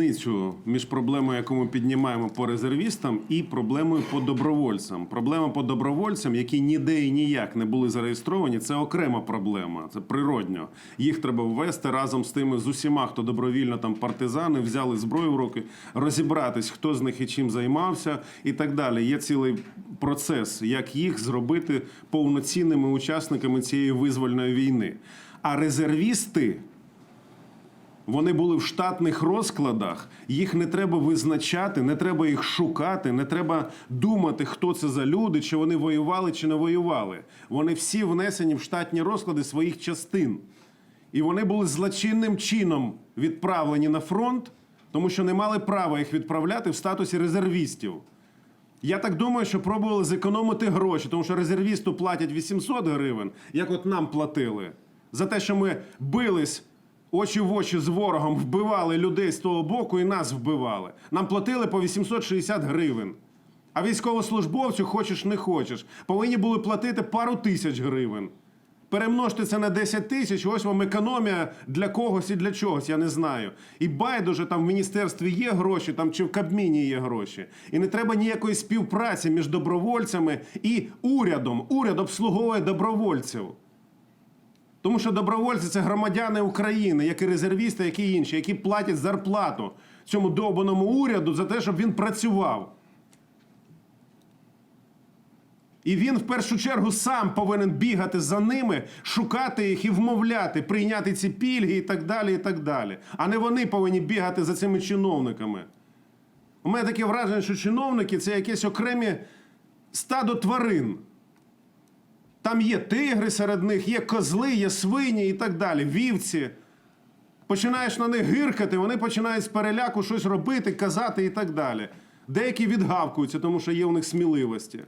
різницю між проблемою, яку ми піднімаємо по резервістам, і проблемою по добровольцям. Проблема по добровольцям, які ніде і ніяк не були зареєстровані, це окрема проблема. Це природньо. Їх треба ввести разом з тими з усіма, хто добровільно там партизани, взяли зброю в руки, розібратись, хто з них і чим займався, і так далі. Є цілий процес, як їх зробити повноцінними учасниками цієї визвольної війни. А резервісти. Вони були в штатних розкладах. Їх не треба визначати, не треба їх шукати, не треба думати, хто це за люди, чи вони воювали, чи не воювали. Вони всі внесені в штатні розклади своїх частин. І вони були злочинним чином відправлені на фронт, тому що не мали права їх відправляти в статусі резервістів. Я так думаю, що пробували зекономити гроші, тому що резервісту платять 800 гривень, як от нам платили. За те, що ми бились очі в очі з ворогом, вбивали людей з того боку і нас вбивали. Нам платили по 860 гривень. А військовослужбовцю, хочеш не хочеш, повинні були платити пару тисяч гривень. Перемножте це на 10 тисяч, ось вам економія для когось і для чогось, я не знаю. І байдуже там в міністерстві є гроші, там чи в Кабміні є гроші. І не треба ніякої співпраці між добровольцями і урядом. Уряд обслуговує добровольців. Тому що добровольці це громадяни України, як і резервісти, як і інші, які платять зарплату цьому довбаному уряду за те, щоб він працював. І він в першу чергу сам повинен бігати за ними, шукати їх і вмовляти, прийняти ці пільги і так далі, і так далі. А не вони повинні бігати за цими чиновниками. У мене таке враження, що чиновники це якесь окремі стадо тварин. Там є тигри серед них, є козли, є свині і так далі, вівці. Починаєш на них гиркати, вони починають з переляку щось робити, казати і так далі. Деякі відгавкуються, тому що є у них сміливості.